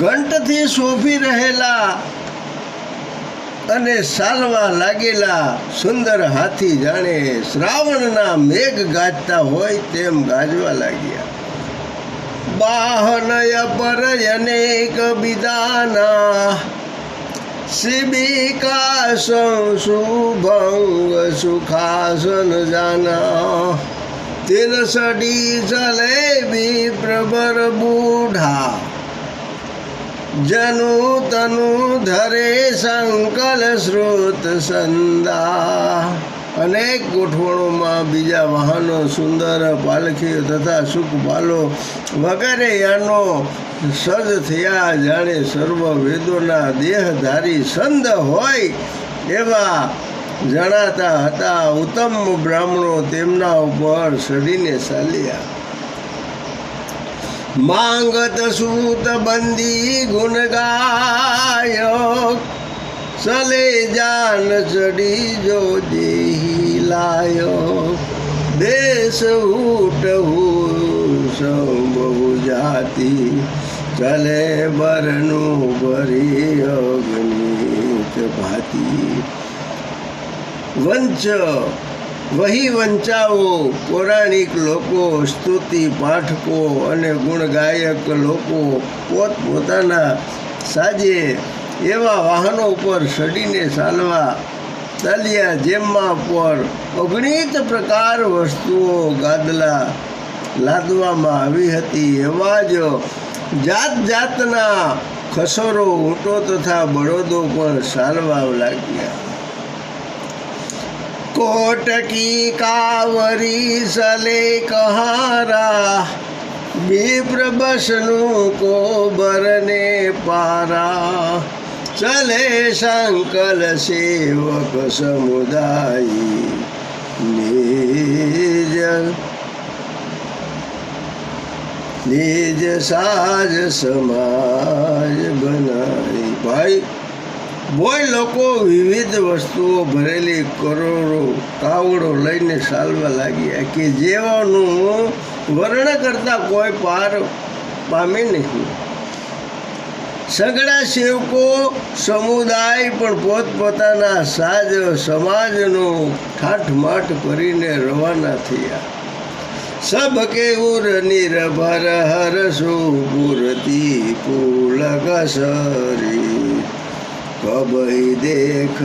ઘંટથી શોભી રહેલા અને સાલવા લાગેલા સુંદર હાથી જાણે શ્રાવણના મેઘ ગાજતા હોય તેમ ગાજવા લાગ્યા. બાહનય પર અનેક બિદાના શિબિકા શુભંગ સુખાસન જાના. તિન સડી જલેબી પ્રબર બૂઢા જનુ તનુ ધરે સંકલ સ્રોત સંદા. અનેક ગોઠવણોમાં બીજા વાહનો સુંદર પાલખીઓ તથા સુખપાલો વગેરે યાનો સજ થયા જાણે સર્વ વેદોના દેહધારી સંદ હોય એવા જણાતા હતા. ઉત્તમ બ્રાહ્મણો તેમના ઉપર સડીને ચાલ્યા. માંગત સૂત બંદી ગુણ ગાયો. સલે જાન ચડી જો દેહી લાયો. દેશ ઉટ બહુ જાતિ. ચલે બરનું ભરી અગ્નિત ભાતી. વંચ વહી વંચાવો, પૌરાણિક લોકો, સ્તુતિ પાઠકો અને ગુણગાયક લોકો પોતપોતાના સાજે એવા વાહનો ઉપર સડીને ચાલવા, ચાલ્યા જેમાં પર અગણિત પ્રકાર વસ્તુઓ ગાદલા લાદવામાં આવી હતી. એવા જ જાત જાતના ખસરો ઊંટો તથા બળદો પણ ચાલવા લાગ્યા. કોટકી કાવરી સલે કહારા, વિપ્ર બસનું કોબરને પારા. ચલે સંકલ સેવક સમુદાય નિજ નિજ સાજ સમાજ બનાય ભાઈ બોય લોકો વિવિધ વસ્તુઓ ભરેલી કરોડો કાવડો લઈને ચાલવા લાગ્યા કે જેવાનું વર્ણ કરતા કોઈ પાર પામે નહીં. સગડા સેવકો સમુદાય પણ પોતપોતાના સાજ સમાજનો ઠાઠમાઠ કરીને રવાના થયા. સબ કે ઉર નિર્ભર હરસુ પૂરતી પુલક સરી કબઈ દેખ,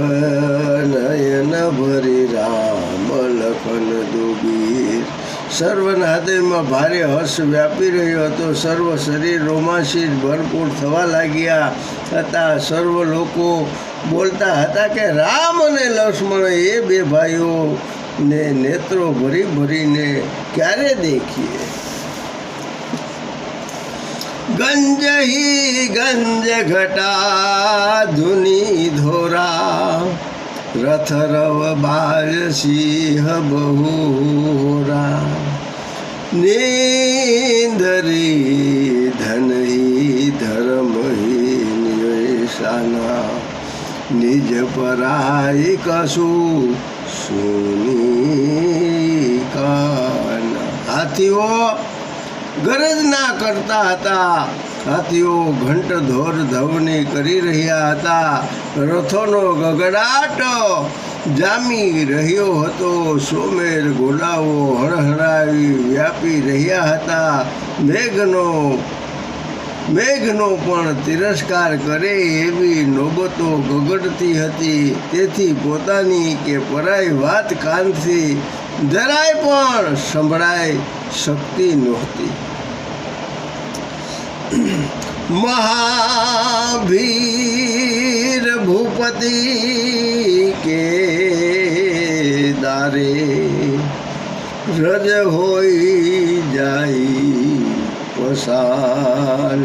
નયન ભરી રામ લખન દુબીર. સર્વના હૃદયમાં ભારે હર્ષ વ્યાપી રહ્યો હતો. સર્વ શરીર રોમાંસિત ભરપૂર થવા લાગ્યા હતા. સર્વ લોકો બોલતા હતા કે, રામ અને લક્ષ્મણ એ બે ભાઈઓ ને નેત્રો ભરી ભરીને ક્યારે દેખીએ? ગંજ હી ગંજ ઘટા ધુની ધોરા રથ રવ બાજ સિંહ બહુરા. નીંદરી ધનહી ધર્મહી નિશાના નિજ પરાય કશું સુની કાન. હાથીઓ ગરજ ના કરતા હતા. હાથીઓ ઘંટ ધોર ધવની કરી રહ્યા હતા. રથોનો ગગડાટ જામી રહ્યો હતો. સોમેર ગોલાઓ હળહળાવી વ્યાપી રહ્યા હતા. મેઘનો મેઘનો પણ તિરસ્કાર કરે એવી નોબતો ગગડતી હતી. તેથી પોતાની કે પરાઈ વાત કાનથી, જરાય પણ સંભળાય શકતી નહોતી. મહાવીર ભૂપતિ કે દારે રજ હોય જાય પસાર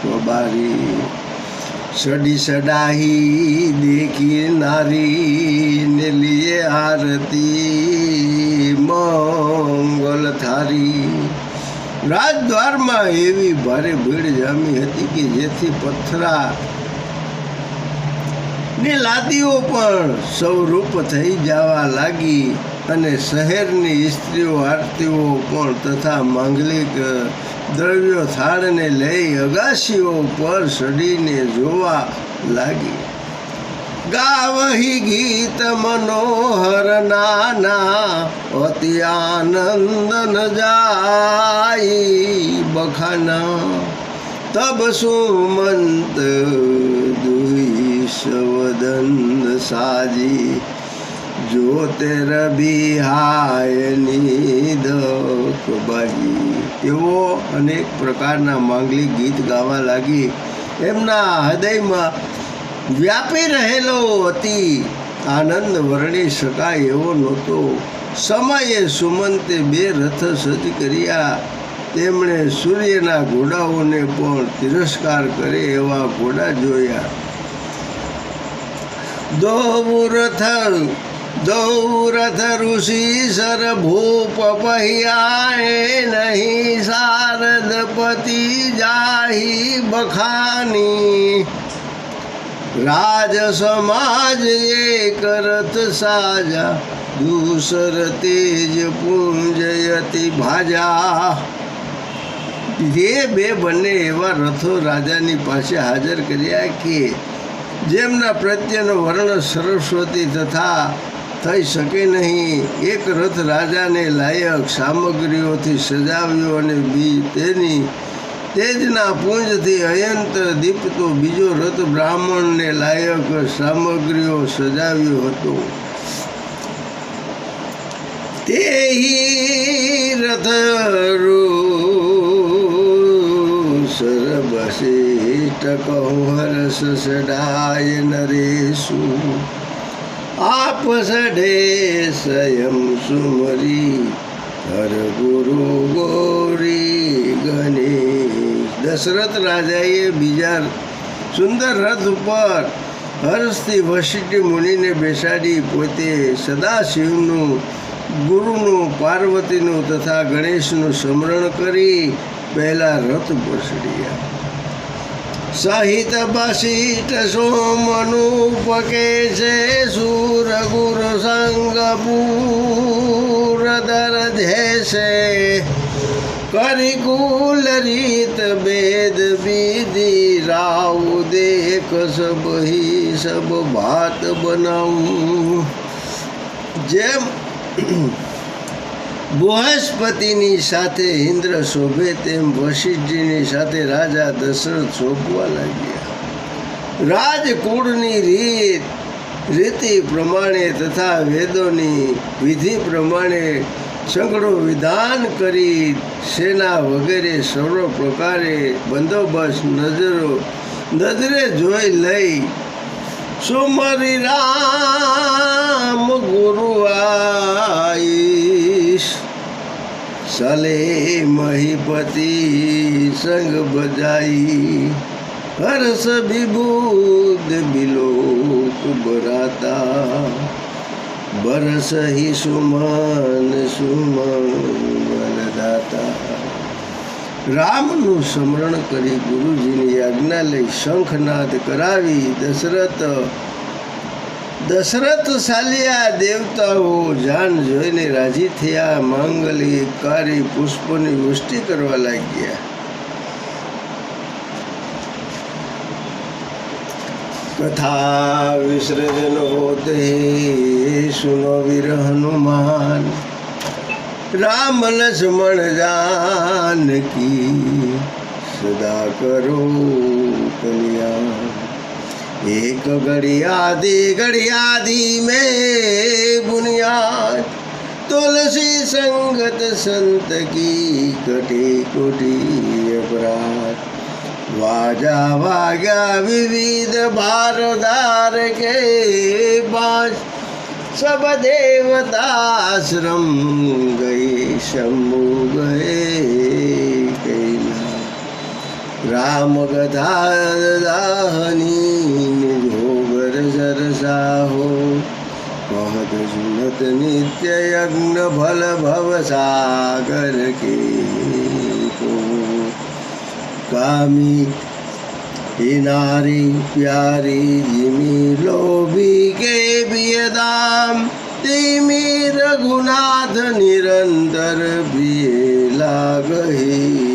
પબારી સડી સડાહી દેખી નારી ને લીએ આરતી મંગલ થારી રાજદ્વારમાં એવી ભારે ભીડ જામી હતી કે જેથી પથરા ની લાદીઓ પણ સ્વરૂપ થઈ જવા લાગી અને શહેરની સ્ત્રીઓ, આરતીઓ પણ તથા માંગલિક દ્રવ્યો થાળને લઈ અગાશીઓ પર સડીને જોવા લાગી. ગાવહી ગીત મનોહર નાના અતિ આનંદ ન જાય બખાના તબ સુમંત દુઈ સવદન સાજી જ્યોતિર બિહાયની દક બાજી એવો અનેક પ્રકારના માંગલિક ગીત ગાવા લાગી એમના હૃદયમાં વ્યાપી રહેલો અતિ આનંદ વર્ણી શકાય એવો નહોતો. સમયે સુમંતે બે રથ સજ્જ કર્યા. તેમણે સૂર્યના ઘોડાઓને પણ તિરસ્કાર કરે એવા ઘોડા જોયા. દોરથ દોરથ ઋષિ સર ભૂપ પહિયાએ નહીં, શારદપતિ જાહી બખાની. રાજ સમાજ એ કરત સાજા, દૂસર તેજ પૂંજયતી ભાજા. જે બે બંને એવા રથો રાજાની પાસે હાજર કર્યા કે જેમના પ્રત્યેનો વર્ણ સરસ્વતી તથા થઈ શકે નહીં. એક રથ રાજાને લાયક સામગ્રીઓથી સજાવ્યો અને બી તેની તેજના પુંજથી અયંત્ર દીપતો બીજો રથ બ્રાહ્મણને લાયક સામગ્રીઓ સજાવ્યો હતો. તેહી રથ સરબશિષ્ટ કહો હરસ સડાય નરેશુ. આપ સઢે સ્વયં સુમરી હર ગુરુ ગોરી ગણેશ. દશરથ રાજાએ બીજા સુંદર રથ ઉપર હર્ષથી વશિષ્ઠ મુનિને બેસાડી પોતે સદાશિવનું, ગુરુનું, પાર્વતીનું તથા ગણેશનું સ્મરણ કરી પહેલા રથ ઉપર ચડ્યા સહિત વશિષ્ઠ સોમનુપકે છે સુર ગુર સંગ પૂર દરધે છે. કરી કુલ રીત વેદ વિધિ રાવ દેખ સબ હી સબ ભાત બનાવું. જેમ બૃહસ્પતિની સાથે ઇન્દ્ર શોભે તેમ વશિષ્ઠજીની સાથે રાજા દશરથ શોભવા લાગ્યા. રાજકુળની રીત, રીતિ પ્રમાણે તથા વેદોની વિધિ પ્રમાણે સંકડો વિધાન કરી સેના વગેરે સર્વ પ્રકારે બંદોબસ્ત નજરો, નજરે જોઈ લઈ, સુમરી રામ ગુરુ આઈશ સલે મહિપતિ સંગ બજાઈ. હર્ષ વિભૂત બિલોક બરાતા બરસ હિ સુમન સુમન દાતા રામનું સ્મરણ કરી ગુરુજીની આજ્ઞા લઈ શંખનાદ કરાવી દશરથ દશરથ સાલિયા દેવતાઓ જાન જોઈને રાજી થયા માંગલી કારી પુષ્પોની વૃષ્ટિ કરવા લાગ્યા. કથા વિસર્જનો તે સુનો વીર હનુમાન, રામ લક્ષ્મણ જાનકી સદા કરો કલ્યાણ. એક ઘડિયાદી ઘડિયાદી મે બુનિયાદ તુલસી સંગત સંત કી કટી કુટી અપરાધ વાજા વાગ્યા વિવિધ ભારદાર કે પાંચ સબ દેવતાશ્રમ ગયે શંભુ ગયે કૈલા રામ ગધા દહની રસાહો પહત નિત્ય યજ્ઞ ફલ ભવ સાગર કે કામી એ નારી પ્યારી જીમી લોભી કે બિયદામ ધીમી રઘુનાથ નિરંતર બિયે લાગહી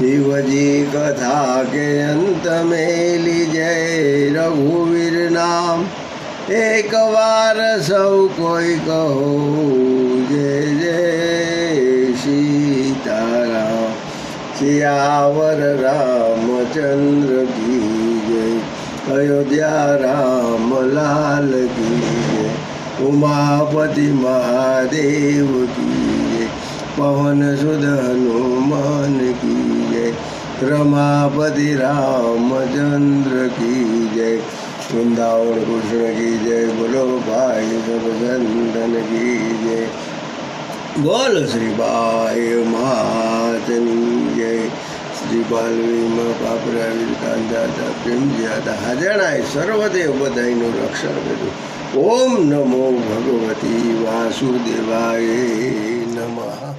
શિવજી કથા કે અંત મેલી જય રઘુવીર નામ. એક વાર સૌ કોઈ કહો, જય જય સીતારામ. શિયાવર રામચંદ્ર કી જય. અયોધ્યા રામ લાલ કી જય. ઉમાપતિ મહાદેવ કી જય. પવન સુધ હનુમાન કી રમાપતિ રામચંદ્ર કી જય વૃંદાવન કૃષ્ણ કી જય બોલો ભાઈ સબસંતન કી જય બોલ શ્રી બાય માતની જય શ્રી બાલવીમાં પાપરા કાંદા હતા પ્રેમજી હતા હાજણાએ સર્વદેવ બધાયનું રક્ષણ કર્યું ઓમ નમો ભગવતી વાસુદેવાય નમઃ